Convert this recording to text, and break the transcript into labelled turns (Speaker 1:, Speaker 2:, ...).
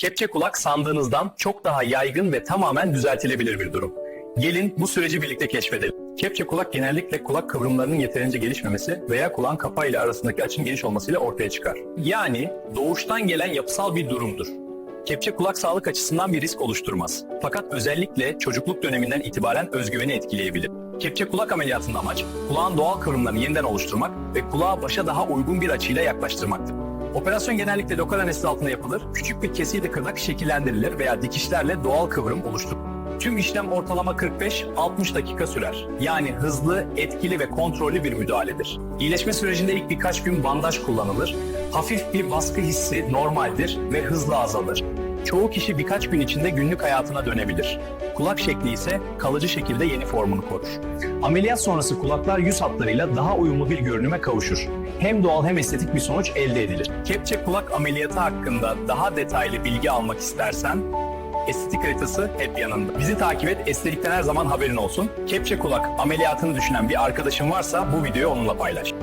Speaker 1: Kepçe kulak sandığınızdan çok daha yaygın ve tamamen düzeltilebilir bir durum. Gelin bu süreci birlikte keşfedelim. Kepçe kulak genellikle kulak kıvrımlarının yeterince gelişmemesi veya kulağın kapağı ile arasındaki açının geniş olmasıyla ortaya çıkar. Yani doğuştan gelen yapısal bir durumdur. Kepçe kulak sağlık açısından bir risk oluşturmaz. Fakat özellikle çocukluk döneminden itibaren özgüveni etkileyebilir. Kepçe kulak ameliyatının amaç kulağın doğal kıvrımlarını yeniden oluşturmak ve kulağı başa daha uygun bir açıyla yaklaştırmaktır. Operasyon genellikle lokal anestezi altında yapılır, küçük bir kesiyle kırnak şekillendirilir veya dikişlerle doğal kıvrım oluşturulur. Tüm işlem ortalama 45-60 dakika sürer. Yani hızlı, etkili ve kontrollü bir müdahaledir. İyileşme sürecinde ilk birkaç gün bandaj kullanılır. Hafif bir baskı hissi normaldir ve hızla azalır. Çoğu kişi birkaç gün içinde günlük hayatına dönebilir. Kulak şekli ise kalıcı şekilde yeni formunu korur. Ameliyat sonrası kulaklar yüz hatlarıyla daha uyumlu bir görünüme kavuşur. Hem doğal hem estetik bir sonuç elde edilir. Kepçe kulak ameliyatı hakkında daha detaylı bilgi almak istersen Estetik haritası hep yanında. Bizi takip et, estetikten her zaman haberin olsun. Kepçe kulak ameliyatını düşünen bir arkadaşın varsa bu videoyu onunla paylaş.